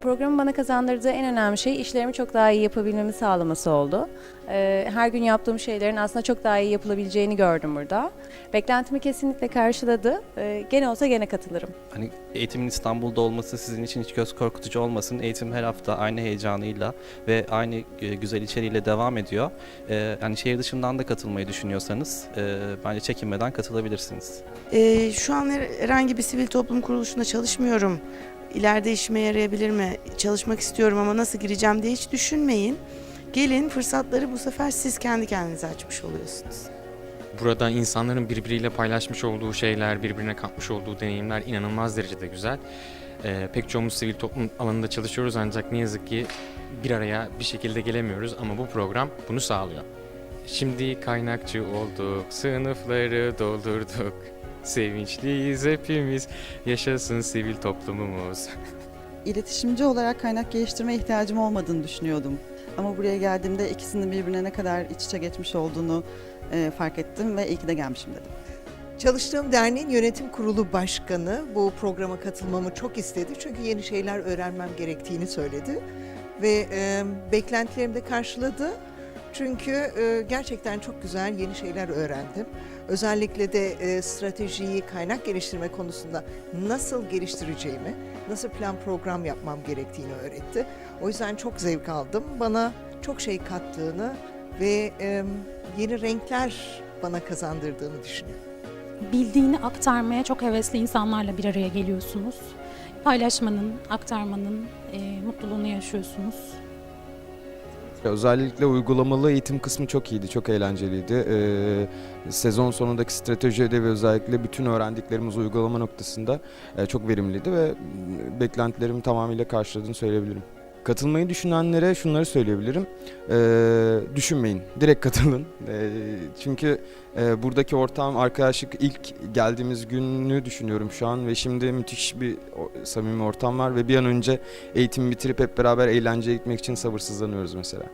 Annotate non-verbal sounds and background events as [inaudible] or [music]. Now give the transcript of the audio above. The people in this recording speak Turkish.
Programın bana kazandırdığı en önemli şey işlerimi çok daha iyi yapabilmemi sağlaması oldu. Ee, Her gün yaptığım şeylerin aslında çok daha iyi yapılabileceğini gördüm burada. Beklentimi kesinlikle karşıladı. Ee, Gene olsa gene katılırım. Hani eğitimin İstanbul'da olması sizin için hiç göz korkutucu olmasın. Eğitim her hafta aynı heyecanıyla ve aynı e, güzel içeriğiyle devam ediyor. Ee, yani şehir dışından da katılmayı düşünüyorsanız e, bence çekinmeden katılabilirsiniz. Ee, şu an her- herhangi bir sivil toplum kuruluşunda çalışmıyorum. İleride işime yarayabilir mi? Çalışmak istiyorum ama nasıl gireceğim diye hiç düşünmeyin. Gelin fırsatları bu sefer siz kendi kendinize açmış oluyorsunuz. Burada insanların birbiriyle paylaşmış olduğu şeyler, birbirine katmış olduğu deneyimler inanılmaz derecede güzel. Ee, pek çoğumuz sivil toplum alanında çalışıyoruz ancak ne yazık ki bir araya bir şekilde gelemiyoruz ama bu program bunu sağlıyor. Şimdi kaynakçı olduk, sınıfları doldurduk. Sevinçliyiz hepimiz, yaşasın sivil toplumumuz. İletişimci olarak kaynak geliştirme ihtiyacım olmadığını düşünüyordum. Ama buraya geldiğimde ikisinin birbirine ne kadar iç içe geçmiş olduğunu e, fark ettim ve iyi ki de gelmişim dedim. Çalıştığım derneğin yönetim kurulu başkanı bu programa katılmamı çok istedi. Çünkü yeni şeyler öğrenmem gerektiğini söyledi. Ve e, beklentilerimi de karşıladı. Çünkü e, gerçekten çok güzel yeni şeyler öğrendim. Özellikle de e, stratejiyi, kaynak geliştirme konusunda nasıl geliştireceğimi, nasıl plan program yapmam gerektiğini öğretti. O yüzden çok zevk aldım. Bana çok şey kattığını ve e, yeni renkler bana kazandırdığını düşünüyorum. bildiğini aktarmaya çok hevesli insanlarla bir araya geliyorsunuz. Paylaşmanın, aktarmanın e, mutluluğunu yaşıyorsunuz. Özellikle uygulamalı eğitim kısmı çok iyiydi, çok eğlenceliydi. Ee, sezon sonundaki strateji ödevi özellikle bütün öğrendiklerimiz uygulama noktasında e, çok verimliydi ve beklentilerimi tamamıyla karşıladığını söyleyebilirim. Katılmayı düşünenlere şunları söyleyebilirim. Ee, düşünmeyin, direkt katılın. [laughs] Ee, çünkü e, buradaki ortam, arkadaşlık ilk geldiğimiz günü düşünüyorum şu an ve şimdi müthiş bir samimi ortam var ve bir an önce eğitimi bitirip hep beraber eğlenceye gitmek için sabırsızlanıyoruz mesela.